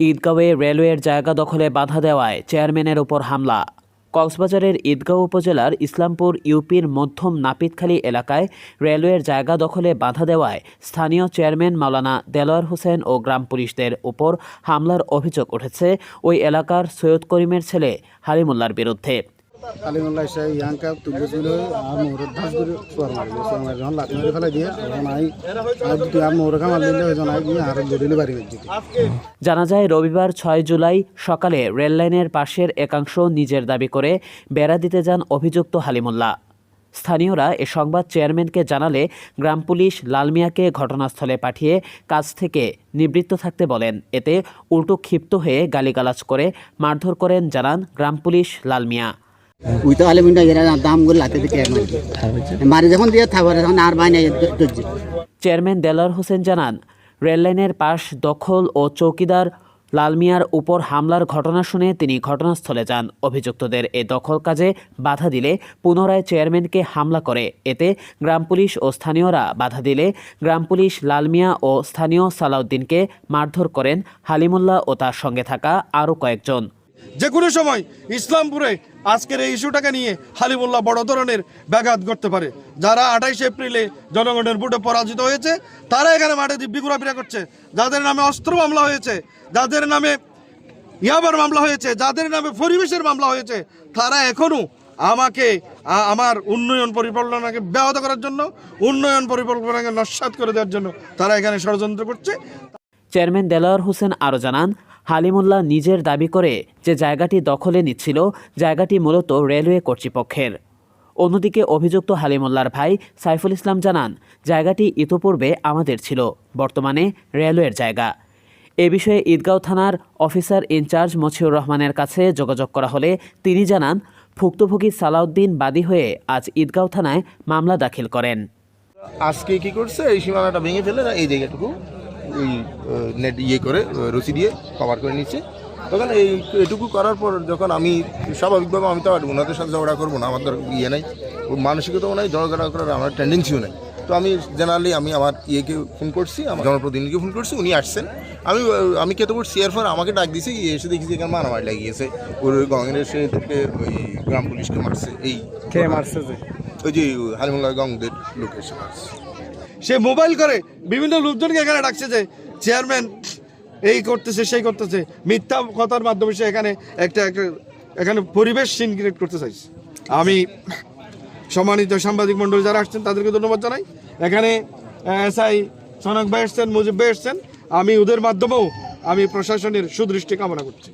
ঈদগাঁওয়ে রেলওয়ের জায়গা দখলে বাধা দেওয়ায় চেয়ারম্যানের ওপর হামলা। কক্সবাজারের ঈদগাঁও উপজেলার ইসলামপুর ইউপির মধ্যম নাপিতখালী এলাকায় রেলওয়ের জায়গা দখলে বাধা দেওয়ায় স্থানীয় চেয়ারম্যান মাওলানা দেলোয়ার হোসেন ও গ্রাম পুলিশদের ওপর হামলার অভিযোগ উঠেছে। ওই এলাকার সৈয়দ করিমের ছেলে হালিমুল্লার বিরুদ্ধে। আলিমুল্লাহ সাহেব ইয়াঙ্কা তুলে ছিল আর মোহরের করে মারি যখন মারি ফেলাই দিয়ে তখন আই আর দুটি আর ওই আর বাড়ি জানা যায়, রবিবার ছয় জুলাই সকালে রেললাইনের পাশের একাংশ নিজের দাবি করে বেড়া দিতে যান অভিযুক্ত হালিমুল্লাহ। স্থানীয়রা এ সংবাদ চেয়ারম্যানকে জানালে গ্রাম পুলিশ লালমিয়াকে ঘটনাস্থলে পাঠিয়ে কাজ থেকে নিবৃত্ত থাকতে বলেন। এতে উল্টো ক্ষিপ্ত হয়ে গালিগালাজ করে মারধর করেন, জানান গ্রাম পুলিশ লালমিয়া। তো দাম লাতে দিকে মারি যখন দিয়ে থাকবে তখন আর বাইনে চেয়ারম্যান দেলার হোসেন জানান রেললাইনের পাশ দখল ও চৌকিদার লালমিয়ার উপর হামলার ঘটনা শুনে তিনি ঘটনাস্থলে যান। অভিযুক্তদের এ দখল কাজে বাধা দিলে পুনরায় চেয়ারম্যানকে হামলা করে। এতে গ্রাম পুলিশ ও স্থানীয়রা বাধা দিলে গ্রাম পুলিশ লালমিয়া ও স্থানীয় সালাউদ্দিনকে মারধর করেন হালিমুল্লাহ ও তার সঙ্গে থাকা আরও কয়েকজন। যে কোনো সময় ইসলামপুরে আজকের এই ইস্যুটাকে নিয়ে হালিমুল্লাহ বড় ধরনের ব্যাঘাত করতে পারে। যারা আঠাইশ এপ্রিলে জনগণের ভোটে পরাজিত হয়েছে, তারা এখানে মাঠে দিব্যি ঘোরাফেরা করছে। যাদের নামে অস্ত্র মামলা হয়েছে, যাদের নামে ইয়াবার মামলা হয়েছে, যাদের নামে পরিবেশের মামলা হয়েছে, তারা এখনও আমাকে আমার উন্নয়ন পরিকল্পনাকে ব্যাহত করার জন্য, উন্নয়ন পরিকল্পনাকে নস্বাত করে দেওয়ার জন্য তারা এখানে ষড়যন্ত্র করছে। চেয়ারম্যান দেলাওয়ার হোসেন আরও জানান হালিমুল্লাহ নিজের দাবি করে যে জায়গাটি দখলে নিচ্ছিল, জায়গাটি মূলত রেলওয়ে কর্তৃপক্ষের। অন্যদিকে অভিযুক্ত হালিমুল্লার ভাই সাইফুল ইসলাম জানান, জায়গাটি ইতোপূর্বে আমাদের ছিল, বর্তমানে রেলওয়ের জায়গা। এ বিষয়ে ঈদগাঁও থানার অফিসার ইনচার্জ মছিউর রহমানের কাছে যোগাযোগ করা হলে তিনি জানান, ভুক্তভোগী সালাউদ্দিন বাদী হয়ে আজ ঈদগাঁও থানায় মামলা দাখিল করেন। আজকে কি করছে? এই সীমানাটা ভেঙে ফেলে না এই জায়গাটুকু? ওই নেট ইয়ে করে রশি দিয়ে কভার করে নিচ্ছে। তখন এই এটুকু করার পর যখন আমি স্বাভাবিকভাবে আমি তো আর ওনাদের সাথে ঝগড়া করব না আমার ধর ইয়ে নাই। মানসিকতাও নাই ঝগড়া করার আমার টেন্ডেন্সিও নাই। তো আমি জেনারেলি আমি আমার ইয়েকে ফোন করছি আমার জনপ্রতিনিধিকে ফোন করছি উনি আসছেন। আমি আমি পড়ছি এরপর আমাকে ডাক দিয়েছে এসে দেখি যে এখানে মারামারি লাগিয়েছে। ওর গঙ্গের এসে এদেরকে ওই গ্রাম পুলিশকে মারছে এই কে মারছে যে? ওই যে হালিমুল্লাহ গঙ্গদের লোক এসে মারছে। সে মোবাইল করে বিভিন্ন লোকজনকে এখানে ডাকছে যে, চেয়ারম্যান, এই করতেছে, সেই করতেছে। মিথ্যা কথার মাধ্যমে সে এখানে একটা একটা, এখানে পরিবেশ সিন ক্রিয়েট করতে চাইছে। আমি সম্মানিত সাংবাদিক মণ্ডলী যারা আসছেন, তাদেরকে ধন্যবাদ জানাই। এখানে এসআই সনক ভাই এসছেন, মুজিব ভাই এসছেন। আমি ওদের মাধ্যমেও আমি প্রশাসনের সুদৃষ্টি কামনা করছি।